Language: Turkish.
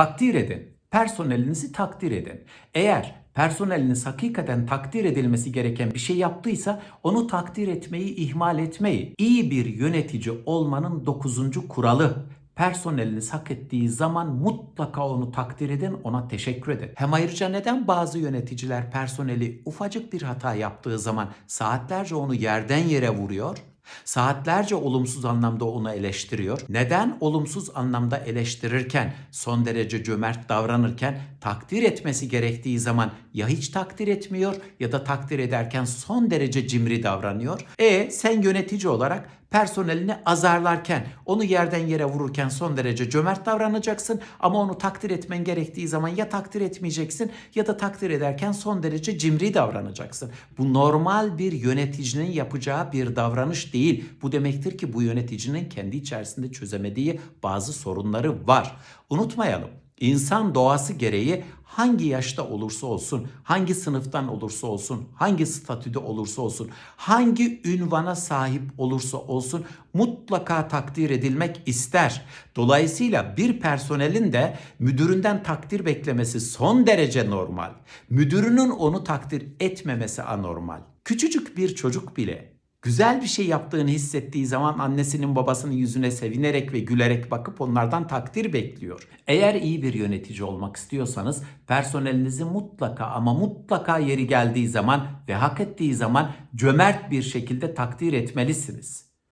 Takdir edin. Personelinizi takdir edin. Eğer personeliniz hakikaten takdir edilmesi gereken bir şey yaptıysa onu takdir etmeyi ihmal etmeyin. İyi bir yönetici olmanın dokuzuncu kuralı personeliniz hak ettiği zaman mutlaka onu takdir edin, ona teşekkür edin. Hem ayrıca neden bazı yöneticiler personeli ufacık bir hata yaptığı zaman saatlerce onu yerden yere vuruyor? Saatlerce olumsuz anlamda onu eleştiriyor. Neden olumsuz anlamda eleştirirken, son derece cömert davranırken takdir etmesi gerektiği zaman ya hiç takdir etmiyor ya da takdir ederken son derece cimri davranıyor. E sen yönetici olarak personelini azarlarken, onu yerden yere vururken son derece cömert davranacaksın ama onu takdir etmen gerektiği zaman ya takdir etmeyeceksin ya da takdir ederken son derece cimri davranacaksın. Bu normal bir yöneticinin yapacağı bir davranış değil. Bu demektir ki bu yöneticinin kendi içerisinde çözemediği bazı sorunları var. Unutmayalım. İnsan doğası gereği hangi yaşta olursa olsun, hangi sınıftan olursa olsun, hangi statüde olursa olsun, hangi ünvana sahip olursa olsun mutlaka takdir edilmek ister. Dolayısıyla bir personelin de müdüründen takdir beklemesi son derece normal. Müdürünün onu takdir etmemesi anormal. Küçücük bir çocuk bile güzel bir şey yaptığını hissettiği zaman annesinin babasının yüzüne sevinerek ve gülerek bakıp onlardan takdir bekliyor. Eğer iyi bir yönetici olmak istiyorsanız personelinizi mutlaka ama mutlaka yeri geldiği zaman ve hak ettiği zaman cömert bir şekilde takdir etmelisiniz.